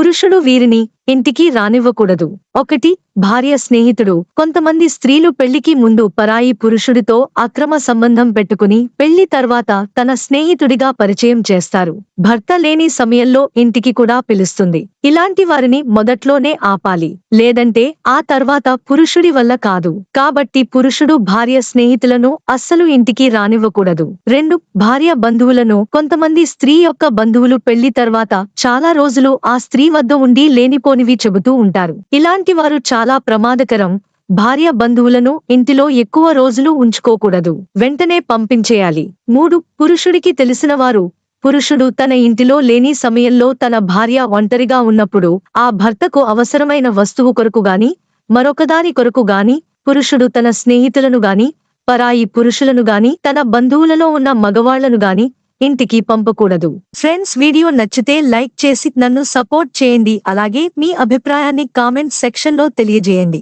పురుషుడు వీరిని ఇంటికి రానివ్వకూడదు. ఒకటి భార్య స్నేహితుడు. కొంతమంది స్త్రీలు పెళ్ళికి ముందు పరాయి పురుషుడితో అక్రమ సంబంధం పెట్టుకుని పెళ్ళి తర్వాత తన స్నేహితుడిగా పరిచయం చేస్తారు. భర్త లేని సమయంలో ఇంటికి కూడా పిలుస్తుంది. ఇలాంటి వారిని మొదట్లోనే ఆపాలి. లేదంటే ఆ తర్వాత పురుషుడి వల్ల కాదు. కాబట్టి పురుషుడు భార్య స్నేహితులను అస్సలు ఇంటికి రానివ్వకూడదు. రెండు భార్య బంధువులను కొంతమంది స్త్రీ యొక్క బంధువులు పెళ్ళి తర్వాత చాలా రోజులు ఆ స్త్రీ వద్ద ఉండి లేనిపోనివి చెబుతూ ఉంటారు. ఇలాంటి వారు చాలా ప్రమాదకరం. భార్య బంధువులను ఇంటిలో ఎక్కువ రోజులు ఉంచుకోకూడదు. వెంటనే పంపించేయాలి. మూడు పురుషుడికి తెలిసిన వారు పురుషుడు తన ఇంటిలో లేని సమయంలో తన భార్య ఒంటరిగా ఉన్నప్పుడు ఆ భర్తకు అవసరమైన వస్తువు కొరకు గాని మరొకదాని కొరకు గాని పురుషుడు తన స్నేహితులను గాని పరాయి పురుషులను గాని తన బంధువులలో ఉన్న మగవాళ్ళను గాని ఇంటికి పంపకూడదు. ఫ్రెండ్స్ వీడియో నచ్చితే లైక్ చేసి నన్ను సపోర్ట్ చేయండి. అలాగే మీ అభిప్రాయాన్ని కామెంట్ సెక్షన్లో తెలియజేయండి.